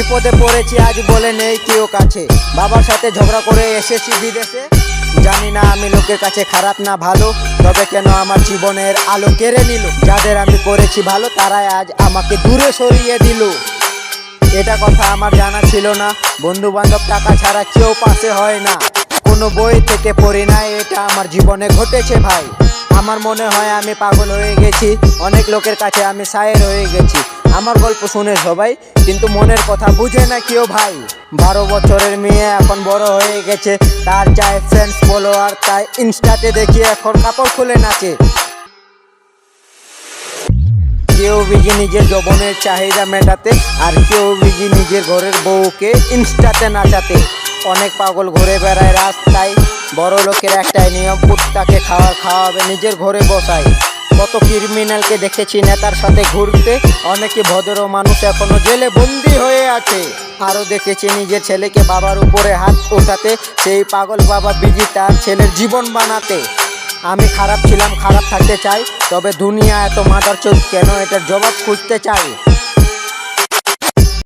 বিপদে পড়েছি, আজ বলে নেই কেউ কাছে। বাবার সাথে ঝগড়া করে এসেছি বিদেশে। জানি না আমি লোকের কাছে খারাপ না ভালো, তবে কেন আমার জীবনের আলো কেড়ে নিল? যাদের আমি করেছি ভালো, তারাই আজ আমাকে দূরে সরিয়ে দিল। এটা কথা আমার জানা ছিল না। বন্ধু বান্ধব টাকা ছাড়া কেউ পাশে হয় না। কোনো বই থেকে পড়ি না, এটা আমার জীবনে ঘটেছে ভাই। আমার মনে হয় আমি পাগল হয়ে গেছি। অনেক লোকের কাছে আমি সায়ের হয়ে গেছি। আমার গল্প শুনে সবাই, কিন্তু মনের কথা বুঝে না কেউ ভাই। বারো বছরের মেয়ে এখন বড় হয়ে গেছে, তার চাই ফ্রেন্ডস ফলোয়ার তাই ইনস্টাতে দেখি এখন কাপড় খুলে নাচে। কেউ বিজি নিজের যৌবনের চাহিদা মেটাতে, আর কেউ বিজি নিজের ঘরের বউকে ইনস্টাতে নাচাতে। অনেক পাগল ঘুরে বেড়ায় রাস্তায়, বড় লোকের একটাই নিয়ম, কুত্তাকে খাওয়া খাওয়াবে, নিজের ঘরে বসায়। কত ক্রিমিনালকে দেখেছি নেতার সাথে ঘুরতে। অনেকে ভদ্র মানুষ এখনও জেলে বন্দি হয়ে আছে। আরও দেখেছি নিজের ছেলেকে বাবার উপরে হাত ওঠাতে, সেই পাগল বাবা বিজি তার ছেলের জীবন বানাতে। আমি খারাপ ছিলাম, খারাপ থাকতে চাই, তবে দুনিয়া এত মাদার চোখ কেন এটার জবাব খুঁজতে চাই?